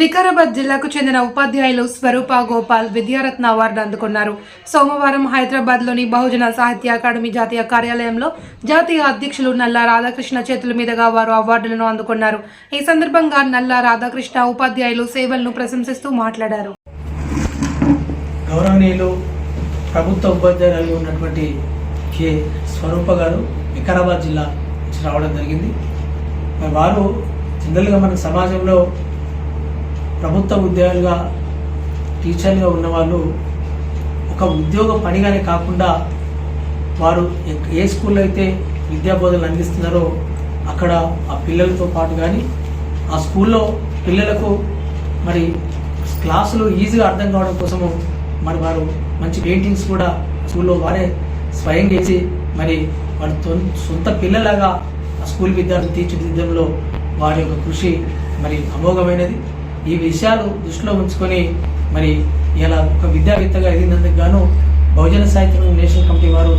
వికారాబాద్ జిల్లాకు చెందిన ఉపాధ్యాయులు స్వరూప గోపాల్ విద్యారత్న అవార్డు అందుకున్నారు. సోమవారం హైదరాబాద్లోని బహుజన సాహిత్య అకాడమీ జాతీయ కార్యాలయంలో జాతీయ అధ్యక్షులు నల్లా రాధాకృష్ణ చేతుల మీదుగా వారు అవార్డులను అందుకున్నారు. ఈ సందర్భంగా నల్లా రాధాకృష్ణ ఉపాధ్యాయులు సేవలను ప్రశంసిస్తూ మాట్లాడారు. గౌరవనీయులు ప్రభుత్వ ఉపాధ్యాయులు ఉన్నటువంటి కె. స్వరూప గారు వికారాబాద్ జిల్లా నుంచి రావడం జరిగింది. వారు జనరల్గా మన సమాజంలో ప్రభుత్వ ఉద్యోగులుగా టీచర్లుగా ఉన్నవాళ్ళు ఒక ఉద్యోగ పనిగానే కాకుండా వారు ఏ స్కూల్లో అయితే విద్యా బోధనలు అందిస్తున్నారో అక్కడ ఆ పిల్లలతో పాటు కానీ ఆ స్కూల్లో పిల్లలకు మరి క్లాసులు ఈజీగా అర్థం కావడం కోసము మరి వారు మంచి పెయింటింగ్స్ కూడా స్కూల్లో వారే స్వయం చేసి మరి వారి సొంత పిల్లలాగా ఆ స్కూల్ విద్యార్థులు తీర్చిదిద్దడంలో వారి యొక్క కృషి మరి అమోఘమైనది. ఈ విషయాలు దృష్టిలో ఉంచుకొని మరి ఇలా ఒక విద్యావేత్తగా ఎదిగినందుకు గాను బహుజన సాహిత్యం నేషనల్ కమిటీ వారు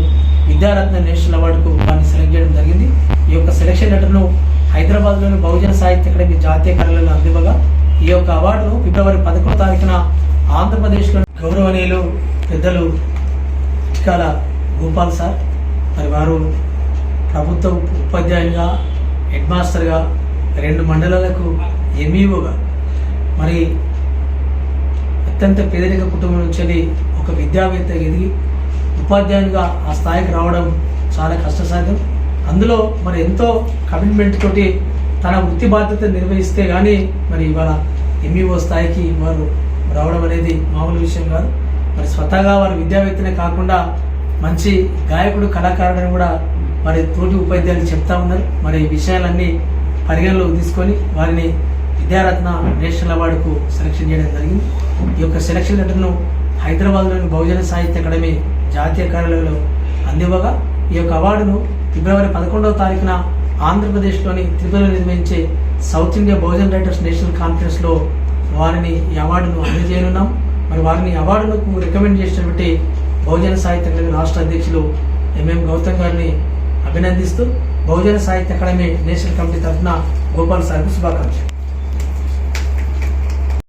విద్యారత్న నేషనల్ అవార్డుకు వారిని సెలెక్ట్ చేయడం జరిగింది. ఈ యొక్క సెలక్షన్ లెటర్ను హైదరాబాద్లోని బహుజన సాహిత్య అకాడమీ జాతీయ కార్యాలయంలో అందివ్వగా ఈ యొక్క అవార్డును ఫిబ్రవరి పదకొండో తారీఖున ఆంధ్రప్రదేశ్లో గౌరవనీయులు పెద్దలు చికాల గోపాల్ సార్ మరి వారు ప్రభుత్వ ఉపాధ్యాయులుగా హెడ్ మాస్టర్గా రెండు మండలాలకు ఎంఈఓగా మరి అత్యంత పేదరిక కుటుంబం నుంచి ఒక విద్యావేత్త ఎదిగి ఉపాధ్యాయునిగా ఆ స్థాయికి రావడం చాలా కష్టసాధ్యం. అందులో మరి ఎంతో కమిట్మెంట్ తోటి తన వృత్తి బాధ్యత నిర్వహిస్తే కానీ మరి ఇవాళ ఎంఈఓ స్థాయికి వారు రావడం అనేది మామూలు విషయం కాదు. మరి స్వతహాగా వారు విద్యావేత్తనే కాకుండా మంచి గాయకుడు కళాకారుడని కూడా మరి తోటి ఉపాధ్యాయులు చెప్తా ఉన్నారు. మరి ఈ విషయాలన్నీ పరిగణలోకి తీసుకొని వారిని విద్యారత్న నేషనల్ అవార్డుకు సెలక్షన్ చేయడం జరిగింది. ఈ యొక్క సెలక్షన్ లెటర్ను హైదరాబాద్లోని బహుజన సాహిత్య అకాడమీ జాతీయ కార్యాలయంలో అందివ్వగా ఈ యొక్క అవార్డును ఫిబ్రవరి పదకొండవ తారీఖున ఆంధ్రప్రదేశ్లోని తిరుపతిలో నిర్వహించే south India Bahujan writers national కాన్ఫరెన్స్లో వారిని ఈ అవార్డును అందజేయనున్నాం. మరి వారిని అవార్డును రికమెండ్ చేసినటువంటి బహుజన సాహిత్య అకాడమీ రాష్ట్ర అధ్యక్షులు ఎంఎం గౌతమ్ గారిని అభినందిస్తూ బహుజన సాహిత్య అకాడమీ నేషనల్ కమిటీ తరఫున గోపాల్ సార్కు శుభాకాంక్షలు.